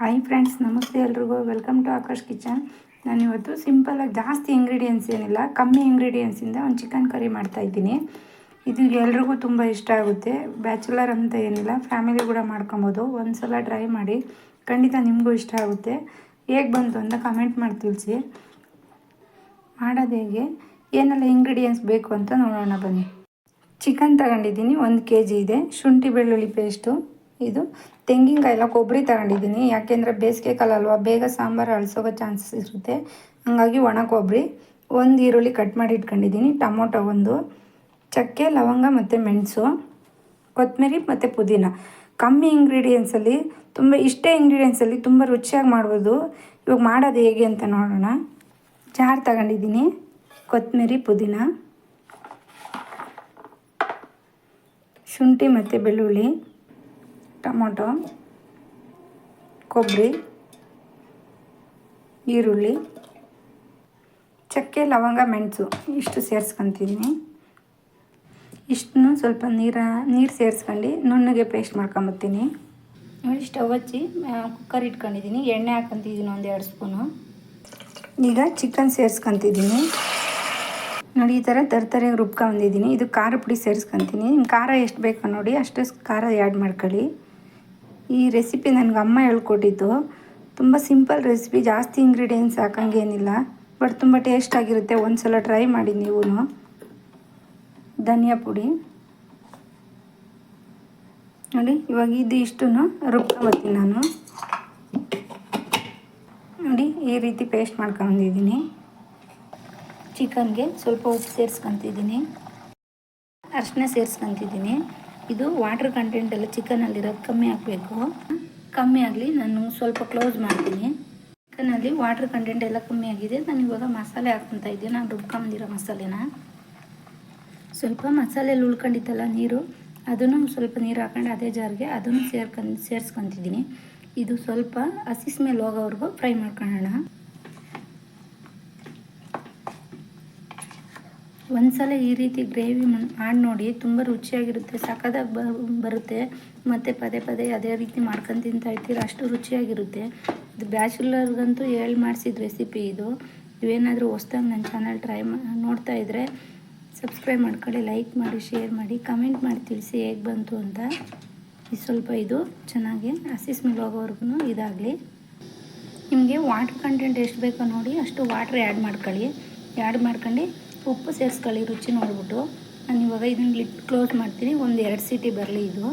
Hi friends ನಮಸ್ತೆ ಎಲ್ರಿಗೂ. Welcome to Akash kitchen ನಾನಿವತ್ತು ಸಿಂಪಲಾಗಿ ಜಾಸ್ತಿ ಇಂಗ್ರೀಡಿಯೆಂಟ್ಸ್ ಏನಿಲ್ಲ, ಕಮ್ಮಿ ಇಂಗ್ರೀಡಿಯೆಂಟ್ಸಿಂದ ಒಂದು ಚಿಕನ್ ಕರಿ ಮಾಡ್ತಾಯಿದ್ದೀನಿ ಇದು ಎಲ್ರಿಗೂ ತುಂಬ ಇಷ್ಟ ಆಗುತ್ತೆ. ಬ್ಯಾಚುಲರ್ ಅಂತ ಏನಿಲ್ಲ ಫ್ಯಾಮಿಲಿ ಕೂಡ ಮಾಡ್ಕೊಬೋದು. ಒಂದು ಸಲ ಟ್ರೈ ಮಾಡಿ, ಖಂಡಿತ ನಿಮಗೂ ಇಷ್ಟ ಆಗುತ್ತೆ. ಹೇಗೆ ಬಂತು ಅಂತ ಕಮೆಂಟ್ ಮಾಡಿ ತಿಳಿಸಿ. ಮಾಡೋದು ಹೇಗೆ? ಏನೆಲ್ಲ ಇಂಗ್ರೀಡಿಯೆಂಟ್ಸ್ ಬೇಕು ಅಂತ ನೋಡೋಣ ಬನ್ನಿ. ಚಿಕನ್ ತಗೊಂಡಿದ್ದೀನಿ, ಒಂದು ಕೆ ಜಿ ಇದೆ. ಶುಂಠಿ ಬೆಳ್ಳುಳ್ಳಿ ಪೇಸ್ಟು ಇದು ತೆಂಗಿನಕಾಯಿ ಎಲ್ಲ ಕೊಬ್ಬರಿ ತಗೊಂಡಿದ್ದೀನಿ. ಯಾಕೆಂದರೆ ಬೇಸಿಗೆ ಕಾಲ ಅಲ್ವಾ ಬೇಗ ಸಾಂಬಾರು ಅಳಿಸೋಗೋ ಚಾನ್ಸಸ್ ಇರುತ್ತೆ. ಹಾಗಾಗಿ ಒಣ ಕೊಬ್ಬರಿ, ಒಂದು ಈರುಳ್ಳಿ ಕಟ್ ಮಾಡಿ ಇಟ್ಕೊಂಡಿದ್ದೀನಿ. ಟೊಮೊಟೊ ಒಂದು, ಚಕ್ಕೆ, ಲವಂಗ ಮತ್ತು ಮೆಣಸು ಕೊತ್ತಂಬರಿ ಮತ್ತು ಪುದೀನ. ಕಮ್ಮಿ ಇಂಗ್ರೀಡಿಯೆಂಟ್ಸಲ್ಲಿ ತುಂಬ ಇಷ್ಟೇ ಇಂಗ್ರೀಡಿಯೆಂಟ್ಸಲ್ಲಿ ತುಂಬ ರುಚಿಯಾಗಿ ಮಾಡ್ಬೋದು. ಇವಾಗ ಮಾಡೋದು ಹೇಗೆ ಅಂತ ನೋಡೋಣ. ಜಾರ್ ತಗೊಂಡಿದ್ದೀನಿ ಕೊತ್ತಂಬರಿ ಪುದೀನ. ಶುಂಠಿ ಮತ್ತು ಬೆಳ್ಳುಳ್ಳಿ. ಟೊಮೊಟೊ ಕೊಬ್ಬರಿ ಈರುಳ್ಳಿ ಚಕ್ಕೆ ಲವಂಗ ಮೆಣಸು ಇಷ್ಟು ಸೇರಿಸ್ಕೊತಿದ್ದೀನಿ ಇಷ್ಟನ್ನು ಸ್ವಲ್ಪ ನೀರ ನೀರು ಸೇರಿಸ್ಕೊಂಡು ನುಣ್ಣಗೆ ಪೇಸ್ಟ್ ಮಾಡ್ಕೊಂಬತ್ತೀನಿ. ನೋಡಿ ಸ್ಟವ್ ಹಚ್ಚಿ ಕುಕ್ಕರ್ ಇಟ್ಕೊಂಡಿದ್ದೀನಿ. ಎಣ್ಣೆ ಹಾಕ್ಕೊಂತಿದ್ದೀನಿ ಒಂದು ಎರಡು ಸ್ಪೂನು. ಈಗ ಚಿಕನ್ ಸೇರಿಸ್ಕೊತಿದ್ದೀನಿ. ನೋಡಿ ಈ ಥರ ತರತರಿಯಾಗಿ ರುಬ್ಕೊಂಡಿದ್ದೀನಿ ಇದು ಖಾರ ಪುಡಿ ಸೇರಿಸ್ಕೊತೀನಿ. ನಿಮ್ಮ ಖಾರ ಎಷ್ಟು ಬೇಕೋ ನೋಡಿ ಅಷ್ಟು ಖಾರ ಆ್ಯಡ್ ಮಾಡ್ಕೊಳ್ಳಿ. ಈ ರೆಸಿಪಿ ನನಗೆ ಅಮ್ಮ ಹೇಳ್ಕೊಟ್ಟಿದ್ದು. ತುಂಬ ಸಿಂಪಲ್ ರೆಸಿಪಿ ಜಾಸ್ತಿ ಇಂಗ್ರೀಡಿಯೆಂಟ್ಸ್ ಹಾಕಂಗೇನಿಲ್ಲ ಬಟ್ ತುಂಬ ಟೇಸ್ಟಾಗಿರುತ್ತೆ ಒಂದು ಸಲ ಟ್ರೈ ಮಾಡಿ ನೀವು ಧನಿಯಾ ಪುಡಿ. ನೋಡಿ, ಇವಾಗ ಇದು ಇಷ್ಟು ರುಬ್ಕೊಬತ್ತೀನಿ ನಾನು. ನೋಡಿ, ಈ ರೀತಿ ಪೇಸ್ಟ್ ಮಾಡ್ಕೊಂಡಿದ್ದೀನಿ ಚಿಕನ್ಗೆ ಸ್ವಲ್ಪ ಉಪ್ಪು ಸೇರಿಸ್ಕೊತಿದ್ದೀನಿ. ಅರಿಶಿನ ಸೇರಿಸ್ಕೊತಿದ್ದೀನಿ. ಇದು ವಾಟರ್ ಕಂಟೆಂಟ್ ಎಲ್ಲ ಚಿಕನಲ್ಲಿರೋದು ಕಮ್ಮಿ ಹಾಕ್ಬೇಕು. ಕಮ್ಮಿ ಆಗಲಿ ನಾನು ಸ್ವಲ್ಪ ಕ್ಲೋಸ್ ಮಾಡ್ತೀನಿ. ಚಿಕನಲ್ಲಿ ವಾಟರ್ ಕಂಟೆಂಟ್ ಎಲ್ಲ ಕಮ್ಮಿ ಆಗಿದೆ. ನಾನು ಇವಾಗ ಮಸಾಲೆ ಹಾಕ್ಕೊತಾ ಇದ್ದೀನಿ. ನಾನು ರುಬ್ಕೊಂಡಿರೋ ಮಸಾಲೆನ. ಸ್ವಲ್ಪ ಮಸಾಲೆಯಲ್ಲಿ ಉಳ್ಕೊಂಡಿತ್ತಲ್ಲ ನೀರು, ಅದನ್ನು ಸ್ವಲ್ಪ ನೀರು ಹಾಕೊಂಡು ಅದೇ ಜಾರಿಗೆ ಅದನ್ನು ಸೇರ್ಕೊಂಡು ಸೇರಿಸ್ಕೊತಿದ್ದೀನಿ. ಇದು ಸ್ವಲ್ಪ ಹಸಿಸ್ ಸ್ಮೆಲ್ ಹೋಗೋವರೆಗೂ ಫ್ರೈ ಮಾಡ್ಕೊಳ್ಳೋಣ. ಒಂದ್ಸಲ ಈ ರೀತಿ ಗ್ರೇವಿ ಮಾಡಿ ನೋಡಿ ತುಂಬ ರುಚಿಯಾಗಿರುತ್ತೆ, ಸಖತ್ತಾಗಿ ಬರುತ್ತೆ. ಮತ್ತು ಪದೇ ಪದೇ ಅದೇ ರೀತಿ ಮಾಡ್ಕೊಂಡು ತಿಂತಾ ಇರ್ತೀರ, ಅಷ್ಟು ರುಚಿಯಾಗಿರುತ್ತೆ. ಇದು ಬ್ಯಾಚುಲರ್ಗಂತೂ ಹೇಳಿ ಮಾಡಿಸಿದ ರೆಸಿಪಿ ಇದು. ಇವೇನಾದರೂ ಹೊಸ್ದಾಗಿ ನನ್ನ ಚಾನಲ್ ಟ್ರೈ ನೋಡ್ತಾ ಇದ್ದರೆ ಸಬ್ಸ್ಕ್ರೈಬ್ ಮಾಡ್ಕೊಳ್ಳಿ, ಲೈಕ್ ಮಾಡಿ, ಶೇರ್ ಮಾಡಿ, ಕಮೆಂಟ್ ಮಾಡಿ ತಿಳಿಸಿ ಹೇಗೆ ಬಂತು ಅಂತ. ಇದು ಸ್ವಲ್ಪ ಇದು, ಚೆನ್ನಾಗಿ ಹಸಿ ಸ್ಮೆಲ್ ಹೋಗೋವರೆಗೂ ಇದಾಗಲಿ. ನಿಮಗೆ ವಾಟ್ರ್ ಕಂಟೆಂಟ್ ಎಷ್ಟು ಬೇಕೋ ನೋಡಿ ಅಷ್ಟು ವಾಟ್ರ್ ಆ್ಯಡ್ ಮಾಡ್ಕೊಳ್ಳಿ. ಆ್ಯಡ್ ಮಾಡ್ಕೊಂಡು ಉಪ್ಪು ಸೇರಿಸ್ಕೊಳ್ಳಿ, ರುಚಿ ನೋಡ್ಬಿಟ್ಟು. ನಾನು ಇವಾಗ ಇದನ್ನು ಲಿಟ್ ಕ್ಲೋಸ್ ಮಾಡ್ತೀನಿ. ಒಂದು ಎರಡು ಸೀಟಿ ಬರಲಿ ಇದು.